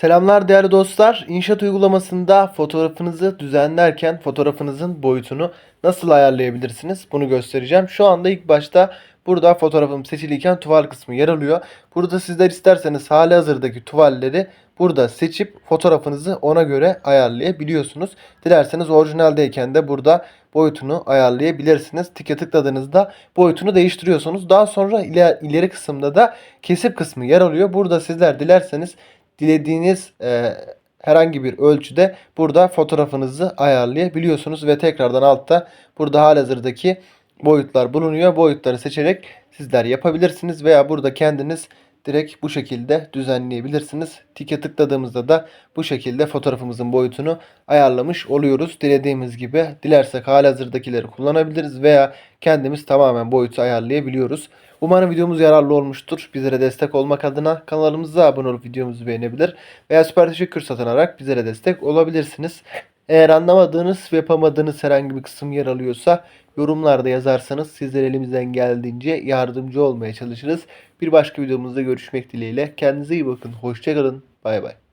Selamlar değerli dostlar. İnşaat uygulamasında fotoğrafınızı düzenlerken fotoğrafınızın boyutunu nasıl ayarlayabilirsiniz? Bunu göstereceğim. Şu anda ilk başta burada fotoğrafım seçiliyken tuval kısmı yer alıyor. Burada sizler isterseniz hali hazırdaki tuvalleri burada seçip fotoğrafınızı ona göre ayarlayabiliyorsunuz. Dilerseniz orijinaldeyken de burada boyutunu ayarlayabilirsiniz. Tike tıkladığınızda boyutunu değiştiriyorsunuz. Daha sonra iler- ileri kısımda da kesip kısmı yer alıyor. Burada sizler dilerseniz dilediğiniz e, herhangi bir ölçüde burada fotoğrafınızı ayarlayabiliyorsunuz ve tekrardan altta burada halihazırdaki boyutlar bulunuyor. Boyutları seçerek sizler yapabilirsiniz veya burada kendiniz direkt bu şekilde düzenleyebilirsiniz. Tike tıkladığımızda da bu şekilde fotoğrafımızın boyutunu ayarlamış oluyoruz. Dilediğimiz gibi dilersek halihazırdakileri kullanabiliriz veya kendimiz tamamen boyutu ayarlayabiliyoruz. Umarım videomuz yararlı olmuştur. Bizlere destek olmak adına kanalımıza abone olup videomuzu beğenebilir veya süper teşekkür satın alarak bizlere destek olabilirsiniz. Eğer anlamadığınız ve yapamadığınız herhangi bir kısım yer alıyorsa yorumlarda yazarsanız sizler elimizden geldiğince yardımcı olmaya çalışırız. Bir başka videomuzda görüşmek dileğiyle. Kendinize iyi bakın. Hoşçakalın. Bay bay.